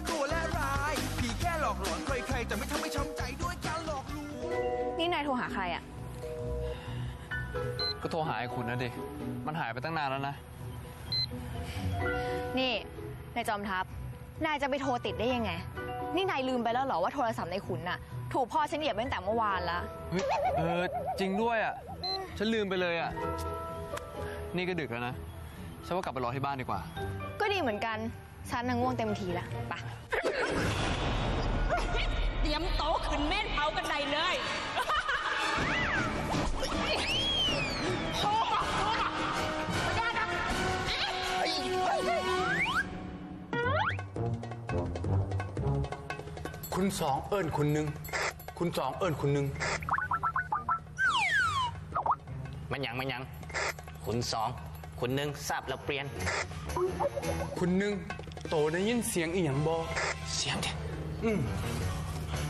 ากลัวและร้ายผีแค่หลอกหลอนใครๆจะไม่ทำให้ช้ำใจด้วยการหลอกลวงนี่นายโทรหาใครอะก็โทรหาไอ้คุณนะดิ มันหายไปตั้งนานแล้วนะ นี่นายจอมทัพ นายจะไปโทรติดได้ยังไง นี่นายลืมไปแล้วเหรอว่าโทรศัพท์ในขุนน่ะ ถูกพ่อฉันเหยียบไปตั้งแต่เมื่อวานละเฮ้ยเออจริงด้วยอะ ฉันลืมไปเลยอะ นี่ก็ดึกแล้วนะ ฉันว่ากลับไปรอที่บ้านดีกว่า ก็ดีเหมือนกัน ฉันน่ะง่วงเต็มทีละไปเตรียมโต๊ะขึ้นเม่นเผากันใดเลยโอ้มาโอ้มาไม่ได้นะคุณสองเอิญคุณหนึ่งคุณสองเอิญคุณหนึ่งมันหยังมันหยังขุนสองขุนหนึ่งทราบแล้วเปลี่ยน คุณหนึ่ง โตได้ยินเสียงอีหยังบอเสียงเด็อืม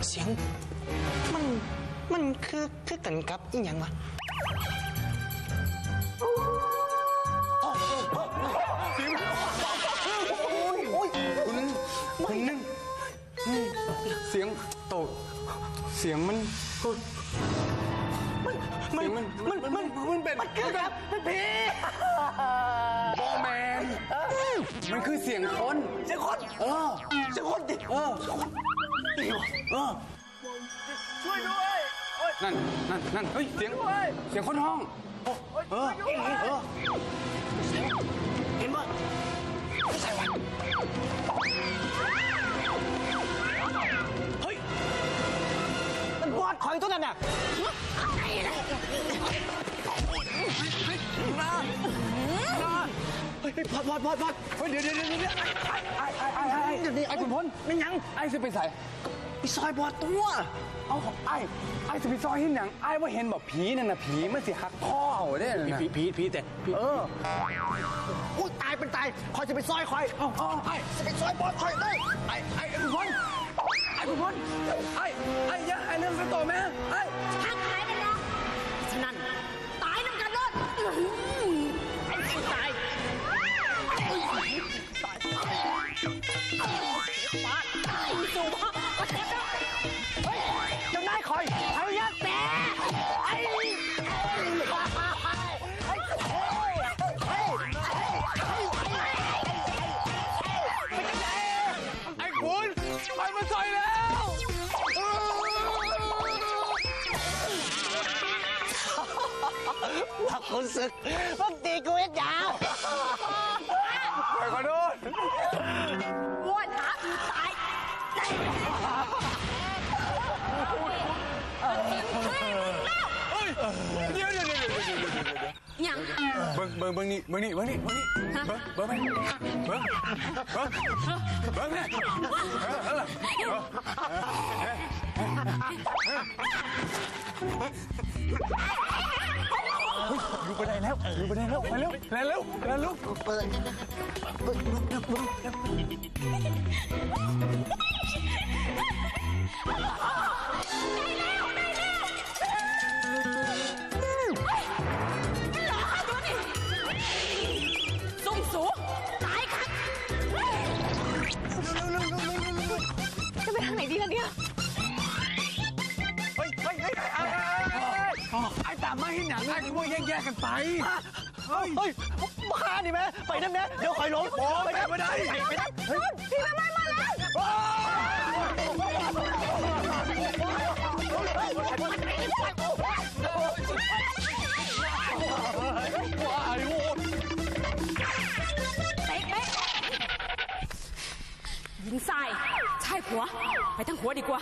เสียง มันมันคือคือกันกับอีหยังวะคุณคุณหนึ่งอืมเสียงโตเสียงมัน มันมันมันมันมันเป็นมันคือครับเป็นผีบอแมนมันคือเสียงคนเสียงคนเออเสียงคนดิเออเออช่วยด้วยนั่นนั่นนั่นเฮ้ยเสียงเสียงคนห้องเออเออเห็นปะไม่ใช่วะ มันบอดคอยตัวนั้นน่ะเฮ้ยพอดพอดพอดพอดเฮ้ยเดี๋ยวเดี๋ยวเดี๋ยวเดี๋ยวไอ้ไอ้ไอ้ไอ้ไอ้เดี๋ยวนี้ไอ้คุณพลไม่ยังไอ้จะไปใส่ไปซอยบอดตัว เอาของไอ้ไอ้จะไปซอยเห็นหนังไอ้ว่าเห็นแบบผีนั่นน่ะผีมันสิหักพ่อเอาเด้อผีผีผีแต่เอออุ้ยตายเป็นตายคอยจะไปซอยคอยเอาเอาไอ้จะไปซอยบอดคอยได้ไอ้ไอ้คุณพล ไอ้คุณพลไอ้ไอ้ยะไอ้เรื่องสตอแม่ไอ้ทักทายกันแล้วฉะนั้นตายน้ำกันเลยไอ้คนตายตายตายปาดตายสูบมาเจ็บแล้วเฮ้ยเจ้านายคอยไอ้ยักษ์แต่ไอ้ไอ้ไอ้ไอ้ไอ้คุณไปมาซอยแล้ว พักคุณศึกพักตีกูเอ็ดยาวไปขอโทษอ้วนหาอือตายเดี๋ยวเดี๋ ไปไดี๋ยวเดี๋ยวเดี๋ยวเดี๋ยวเดี๋ยวยังเบิ้งเบิ้งเบิ้งนี่เบิ้งนี่เบิ้งนี่เบิ้งนี่เบิ้งเบิ้งไหมเบิ้งเบิ้ ไอ้ไอ้ตามมาให้หนังไอ้คือว่าแยกแยกกันไป เฮ้ย เฮ้ยบ้าดิแม่ไปนั่นแม่เดี๋ยวคอยลงโอ้ไปได้ไม่ได้ไปไปนั่นพี่แม่ไม้มาแล้วเตะเป๊ะยิงใส่ใช่หัว ไปทั้งหัวดีกว่า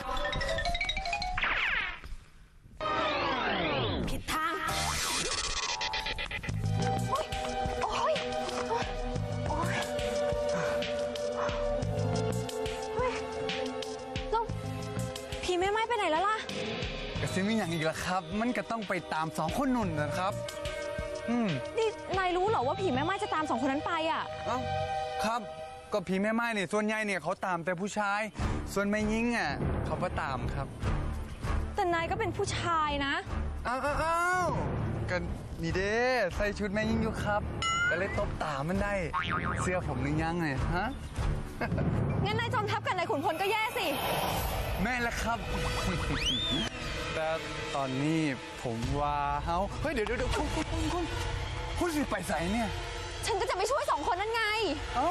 ไม้ไปไหนแล้วล่ะกระซิบมีอย่างอีกแล้วครับ มันก็ต้องไปตามสองคนนุ่นนะครับ อืมนี่นายรู้เหรอว่าผีแม่ไม้จะตามสองคนนั้นไปอะเอ้าครับก็ผีแม่ไม้เนี่ยส่วนใหญ่เนี่ยเขาตามแต่ผู้ชาย ส่วนแม่ยิงอะเขาก็ตามครับ แต่นายก็เป็นผู้ชายนะอ้าวอ้าวอ้าวกันนี่เด้ใส่ชุดแม่ยิงอยู่ครับก็เลยตบตามันได้ เสื้อผมนึงยังไงฮะ งั้นนายจอมทัพกับนายขุนพลก็แย่สิ แม่ละครับ แต่ตอนนี้ผมว่าเฮาเฮ้ยเดี๋ยวเดี๋ยวเดี๋ยวคุณคุณคุณคุณคุณสิไปใส่เนี่ย ฉันก็จะไปช่วยสองคนนั่นไง เอ้า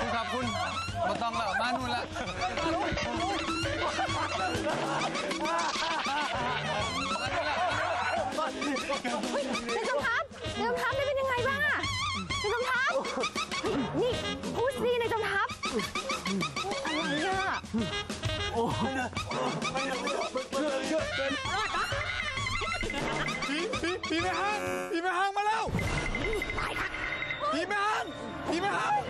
คุณครับคุณมาต้องแล้วมานู่นละ ผีผีแม่ห้างผีแม่ห้างมาแล้วผีแม่ห้างผีแม่ห้าง